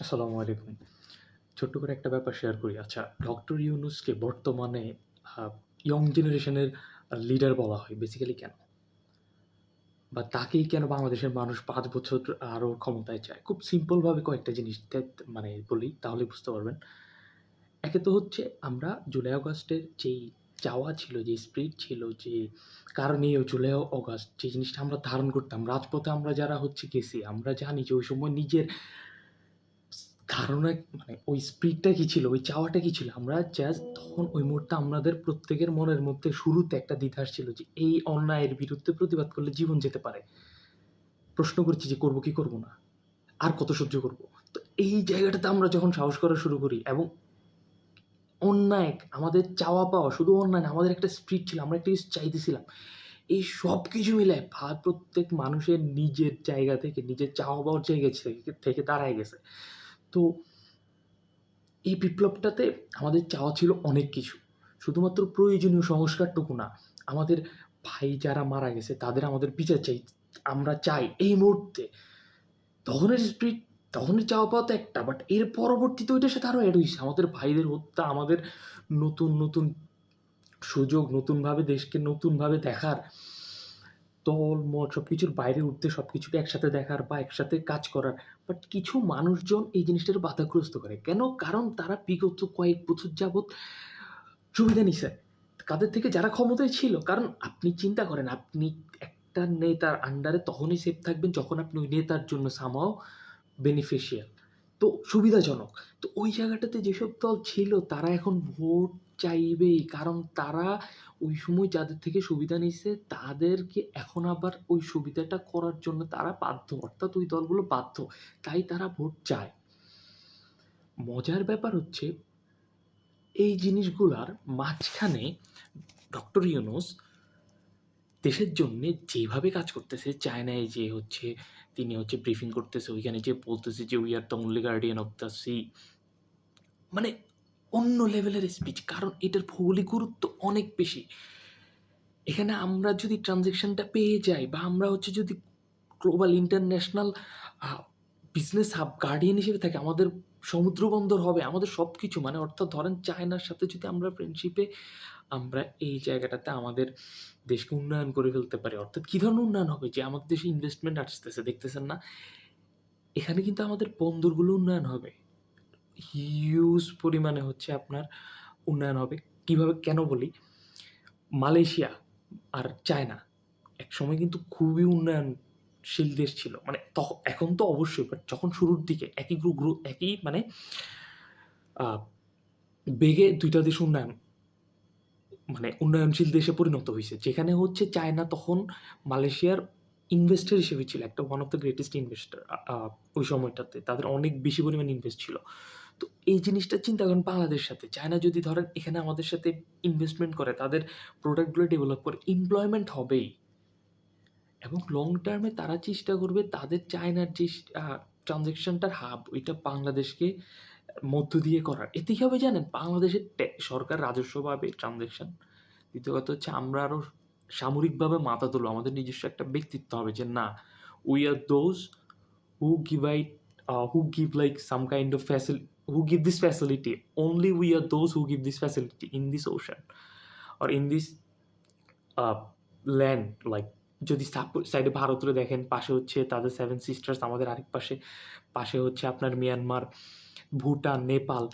আসসালামু আলাইকুম। ছোট্ট করে একটা ব্যাপার শেয়ার করি। আচ্ছা, ডক্টর ইউনুসকে বর্তমানে ইয়ং জেনারেশনের লিডার বলা হয় বেসিক্যালি কেন? বা তাকেই কেন বাংলাদেশের মানুষ পাঁচ বছর আরও ক্ষমতায় চায়? খুব সিম্পলভাবে কয়েকটা জিনিস মানে বলি তাহলে বুঝতে পারবেন। একে তো হচ্ছে আমরা জুলাই অগাস্টের যেই চাওয়া ছিল, যে স্পিরিট ছিল, যে কারণে জুলাই অগাস্ট যে জিনিসটা আমরা ধারণ করতাম, রাজপথে আমরা যারা হচ্ছে গেছি, আমরা জানি যে ওই সময় নিজের ধারণা মানে ওই স্পিডটা কি ছিল, ওই চাওয়াটা কি ছিল? আমরা জাস্ট তখন ওই মুহূর্তে আমাদের প্রত্যেকের মনের মধ্যে শুরুতে একটা দ্বিধা আসছিল যে এই অন্যায়ের বিরুদ্ধে প্রতিবাদ করলে জীবন যেতে পারে। প্রশ্ন করছি যে করব কি করব না? আর কত সহ্য করব? তো এই জায়গাটাতে আমরা যখন সাহস করা শুরু করি এবং অন্যায় আমাদের চাওয়া পাওয়া শুধু অন্যায় না, আমাদের একটা স্পিড ছিল। আমরা একটা কিছু চাইতেছিলাম। এই সবকিছু মিলায় ভা প্রত্যেক মানুষের নিজের জায়গা থেকে, নিজের চাওয়া পাওয়ার জায়গা থেকে দাঁড়ায় গেছে। তো এই বিপ্লবটাতে আমাদের চাওয়া ছিল অনেক কিছু। শুধুমাত্র প্রয়োজনীয় সংস্কারটুকু না। আমাদের ভাই যারা মারা গেছে তাদের আমাদের বিচার চাই। আমরা চাই এই মুহূর্তে। তখনের স্পিড তখনের চাওয়া পাওয়া তো একটা। বাট এর পরবর্তীতে ওইটার সাথে আরও এড হয়েছে আমাদের ভাইদের হত্যা, আমাদের নতুন, নতুন সুযোগ, নতুনভাবে দেশকে নতুনভাবে দেখার, দল-মত সবকিছুর বাইরে উঠতে সবকিছুকে একসাথে দেখার বা একসাথে কাজ করার। বাট কিছু মানুষজন এই জিনিসটার বাধাগ্রস্ত করে। কেন? কারণ তারা বিগত কয়েক বছর যাবৎ সুবিধা নিছে। কাদের থেকে? যারা ক্ষমতায় ছিল। কারণ আপনি চিন্তা করেন, আপনি একটা নেতার আন্ডারে তখনই সেফ থাকবেন যখন আপনি ওই নেতার জন্য সামাও বেনিফিশিয়াল তো সুবিধাজনক। তো ওই জায়গাটাতে যেসব দল ছিল তারা এখন ভোট চাইবেই। কারণ তারা ওই সময় যাদের থেকে সুবিধা নিছে তাদেরকে এখন আবার ওই সুবিধাটা করার জন্য তারা বাধ্য। অর্থাৎ ওই দলগুলো বাধ্য। তাই তারা ভোট চায়। মজার ব্যাপার হচ্ছে এই জিনিসগুলার মাঝখানে ডক্টর ইউনুস দেশের জন্যে যেভাবে কাজ করতেছে, চায়নায় যেয়ে হচ্ছে তিনি হচ্ছে ব্রিফিং করতেছে, ওইখানে যেয়ে বলতেছে যে, "we are the only guardian of the sea" মানে অন্য লেভেলের স্পিচ। কারণ এটার ভৌগোলিক গুরুত্ব অনেক বেশি। এখানে আমরা যদি ট্রান্সেকশনটা পেয়ে যাই বা আমরা হচ্ছে যদি global international business hub guardian হিসেবে থাকে আমাদের সমুদ্র বন্দর হবে, আমাদের সব কিছু মানে অর্থাৎ ধরেন চায়নার সাথে যদি আমরা ফ্রেন্ডশিপে আমরা এই জায়গাটাতে আমাদের দেশকে উন্নয়ন করে ফেলতে পারি। অর্থাৎ কী ধরনের উন্নয়ন হবে? যে আমাদের দেশে ইনভেস্টমেন্ট আসতেছে দেখতেছেন না? এখানে কিন্তু আমাদের বন্দরগুলো উন্নয়ন হবে। হিউজ পরিমাণে হচ্ছে আপনার উন্নয়ন হবে। কীভাবে? কেন বলি? মালয়েশিয়া আর চায়না একসময় কিন্তু খুবই উন্নয়নশীল দেশ ছিল। মানে তখ, এখন তো অবশ্যই বাট যখন শুরুর দিকে একই গ্রু গ্রু একই মানে বেগে দুইটা দেশ উন্নয়ন মানে উন্নয়নশীল দেশে পরিণত হয়েছে যেখানে হচ্ছে চায়না তখন মালয়েশিয়ার ইনভেস্টর হিসেবে ছিল। একটা one of the greatest investor ওই সময়টাতে। তাদের অনেক বেশি পরিমাণে ইনভেস্ট ছিল। তো এই জিনিসটা চিন্তা করেন বাংলাদেশের সাথে। চায়না যদি ধরেন এখানে আমাদের সাথে ইনভেস্টমেন্ট করে, তাদের প্রোডাক্টগুলো ডেভেলপ করে, এমপ্লয়মেন্ট হবেই। এবং লং টার্মে তারা চেষ্টা করবে তাদের চায়নার যে আ হাব ওইটা বাংলাদেশকে মধ্য দিয়ে করার। এতে কি হবে জানেন? বাংলাদেশের সরকার রাজস্ব পাবে। দ্বিতীয় কথা হচ্ছে আমরা আরও সামরিকভাবে মাথা তুলবো। আমাদের নিজস্ব একটা ব্যক্তিত্ব হবে যে না, we are those who give it who give like some kind of facile who give this facility. Only we are those who give this facility in this ocean or in this uh, land. Like যদি সাইডে ভারতরে দেখেন, পাশে হচ্ছে তাদের seven sisters, আমাদের আরেক পাশে, পাশে হচ্ছে আপনার মিয়ানমার, ভুটান, নেপাল।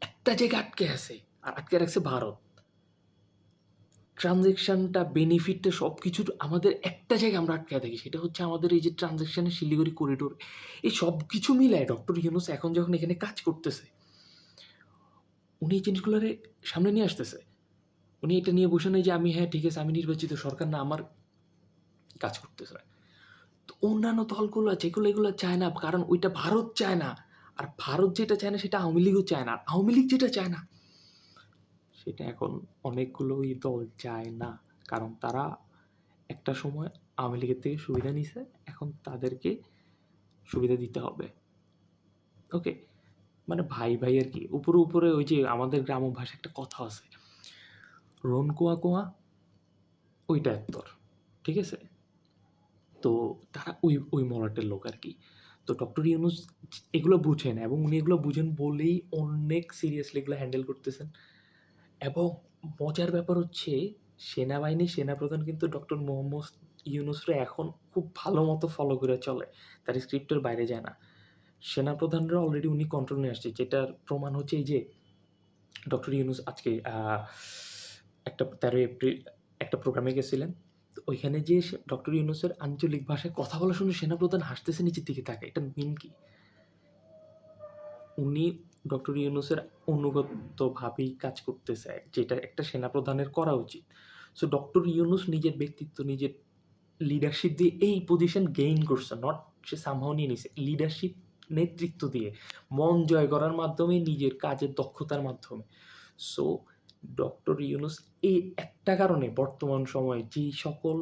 একটা জায়গা আটকে আছে। আর আটকে রাখছে ভারত। ট্রান্সেকশনটা, বেনিফিটটা সবকিছুর আমাদের একটা জায়গায় আমরা আটকায় থাকি। সেটা হচ্ছে আমাদের এই যে ট্রান্সেকশনের শিলিগুড়ি করিডোর। এই সব কিছু মিলায় ডক্টর ইউনুস এখন যখন এখানে কাজ করতেছে, উনি এই জিনিসগুলোরে সামনে নিয়ে আসতেছে। উনি এটা নিয়ে বসে নাই যে আমি হ্যাঁ ঠিক আছে আমি নির্বাচিত সরকার না আমার কাজ করতেছে। তো অন্যান্য দলগুলো যেগুলো এগুলো চায় না কারণ ওইটা ভারত চায় না। আর ভারত যেটা চায় না সেটা আওয়ামী লীগও চায় না। আওয়ামী লীগ যেটা চায় না সেটা এখন অনেকগুলোই দল চায় না। কারণ তারা একটা সময় আওয়ামী লীগের থেকে সুবিধা নিছে। এখন তাদেরকে সুবিধা দিতে হবে। ওকে? মানে ভাই, ভাই আর কি উপরে, উপরে ওই যে আমাদের গ্রাম ভাষায় একটা কথা আছে। রোন কোয়া, কোয়া ওইটা একদর। ঠিক আছে? তো তারা ওই, ওই মলাটের লোক আর কি তো ডক্টর ইউনুস এগুলো বুঝেন এবং উনি এগুলো বুঝেন বলেই অনেক সিরিয়াসলি এগুলো হ্যান্ডেল করতেছেন এবং মজার ব্যাপার হচ্ছে সেনাবাহিনীর সেনাপ্রধান কিন্তু ডক্টর মোহাম্মদ ইউনুসরে এখন খুব ভালো মতো ফলো করে চলে। তার স্ক্রিপ্টের বাইরে যায় না। সেনাপ্রধানরা অলরেডি উনি কন্ট্রোল নিয়ে আসছে, যেটার প্রমাণ হচ্ছে এই যে, ডক্টর ইউনুস আজকে একটা, তেরো এপ্রিল একটা প্রোগ্রামে গেছিলেন। তো ওইখানে যে ডক্টর ইউনুসের আঞ্চলিক ভাষায় কথা বলা শুনে সেনাপ্রধান হাসতেছে নিচের দিকে থাকে এটা মিন কি? উনি ডক্টর ইউনুসের অনুগতভাবেই কাজ করতেছে, যেটা একটা সেনাপ্রধানের করা উচিত। সো ডক্টর ইউনুস নিজের ব্যক্তিত্ব, নিজের লিডারশিপ দিয়ে এই পজিশন গেইন করছে নট সে সামহাও নিয়ে নিছে। লিডারশিপ নেতৃত্ব দিয়ে, মন জয় করার মাধ্যমে, নিজের কাজের দক্ষতার মাধ্যমে। সো ডক্টর ইউনুস এই একটা কারণে বর্তমান সময়ে যেই সকল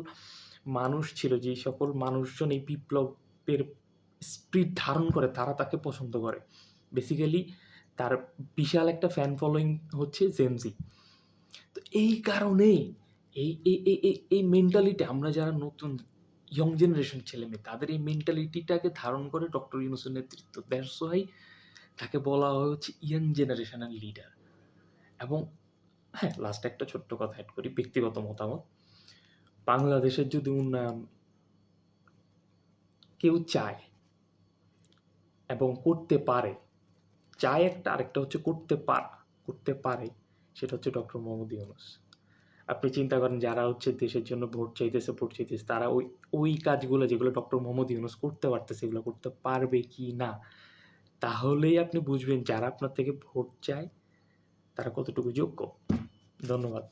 মানুষ ছিল যেই সকল মানুষজন এই বিপ্লবের স্পিড ধারণ করে, তারা তাকে পছন্দ করে। বেসিক্যালি তার বিশাল একটা ফ্যান ফলোয়িং হচ্ছে জেনজি তো এই কারণেই এই এই এই এই এই মেন্টালিটি আমরা যারা নতুন ইয়ং জেনারেশন ছেলে মেয়ে, তাদের এই মেন্টালিটিটাকে ধারণ করে ডক্টর ইউনুসের নেতৃত্ব। দ্যাটস ওয়াই তাকে বলা হয় হচ্ছে ইয়াং জেনারেশনের লিডার এবং হ্যাঁ লাস্ট একটা ছোট্ট কথা অ্যাড করি, ব্যক্তিগত মতামত। বাংলাদেশের যদি উন্নয়ন কেউ চায় এবং করতে পারে চায় একটা, আরেকটা হচ্ছে করতে পার, করতে পারে, সেটা হচ্ছে ডক্টর মোহাম্মদ ইউনুস। আপনি চিন্তা করেন যারা হচ্ছে দেশের জন্য ভোট চাইতেছে ভোট চাইতেছে, তারা ওই ওই কাজগুলো যেগুলো ডক্টর মোহাম্মদ ইউনুস করতে পারতেছে, এগুলো করতে পারবে কি না? তাহলেই আপনি বুঝবেন যারা আপনার থেকে ভোট চায়, তারা কতটুকু যোগ্য। ধন্যবাদ।